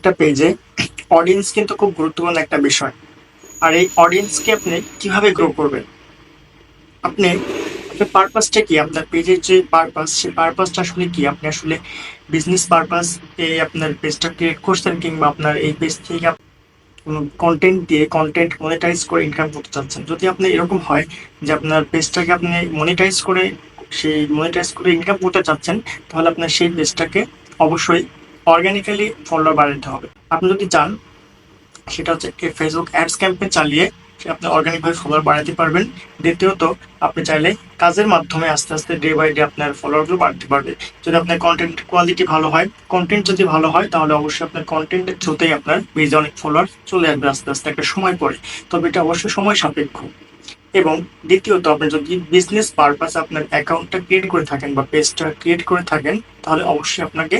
একটা পেজে অডিয়েন্স কিন্তু খুব গুরুত্বপূর্ণ একটা বিষয়। আর এই অডিয়েন্সকে আপনি কীভাবে গ্রো করবেন? আপনি আপনার পারপাসটা কি? আপনার পেজের যে পারপাস সেই পারপাসটা আসলে কি? আপনি আসলে বিজনেস পারপাস এই আপনার পেজটা ক্রিয়েট করছেন কিংবা আপনার এই পেজ থেকে কোনো কন্টেন্ট দিয়ে কন্টেন্ট মনিটাইজ করে ইনকাম করতে চাচ্ছেন? যদি আপনি এরকম হয় যে আপনার পেজটাকে আপনি মনিটাইজ করে, সেই মনিটাইজ করে ইনকাম করতে চাচ্ছেন, তাহলে আপনার সেই পেজটাকে অবশ্যই অর্গানিক্যালি ফলোয়ার বাড়াতে হবে। আপনি যদি চান, সেটা হচ্ছে ফেসবুক অ্যাডস ক্যাম্পেইন চালিয়ে আপনি অর্গানিকভাবে ফলোয়ার বাড়াতে পারবেন। দ্বিতীয়ত, আপনি চাইলে কাজের মাধ্যমে আস্তে আস্তে ডে বাই ডে আপনার ফলোয়ারগুলো বাড়তে পারবে যদি আপনার কন্টেন্ট কোয়ালিটি ভালো হয় কন্টেন্ট যদি ভালো হয়, তাহলে অবশ্যই আপনার কন্টেন্টের থ্রুতেই আপনার পেজে অনেক ফলোয়ার চলে আসবে আস্তে আস্তে, একটা সময় পরে। তবে এটা অবশ্যই সময় সাপেক্ষ। এবং দ্বিতীয়ত আপনি যদি বিজনেস পারপাস আপনার অ্যাকাউন্টটা ক্রিয়েট করে থাকেন বা পেজটা ক্রিয়েট করে থাকেন, তাহলে অবশ্যই আপনাকে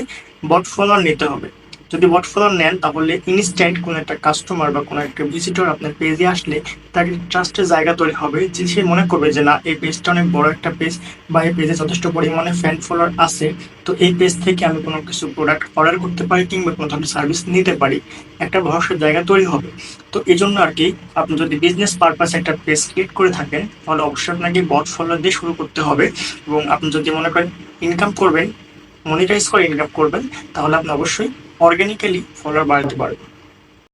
বট ফলোয়ার নিতে হবে। যদি বট ফলোয়ার নেন, তাহলে ইনস্ট্যান্ট কোনো একটা কাস্টমার বা কোনো একটা ভিজিটর আপনার পেজে আসলে তাকে ট্রাস্টের জায়গা তৈরি হবে। যে সে মনে করবে যে, না, এই পেজটা অনেক বড় একটা পেজ বা এই পেজে যথেষ্ট পরিমাণে ফ্যান ফলোয়ার আছে, তো এই পেজ থেকে আমি কোনো কিছু প্রোডাক্ট অর্ডার করতে পারি কিংবা কোনো ধরনের সার্ভিস নিতে পারি। একটা ভরসার জায়গা তৈরি হবে। তো এই জন্য আর কি, আপনি যদি বিজনেস পারপাস একটা পেজ ক্রিয়েট করে থাকেন, তাহলে অবশ্যই আপনাকে বট ফলোয়ার দিয়ে শুরু করতে হবে এবং আপনি যদি মনে করেন ইনকাম করবেন মনিটাইজ করে ইনকাম করবেন, তাহলে আপনি অবশ্যই অর্গানিক্যালি ফলোয়ার বাড়াতে পারবেন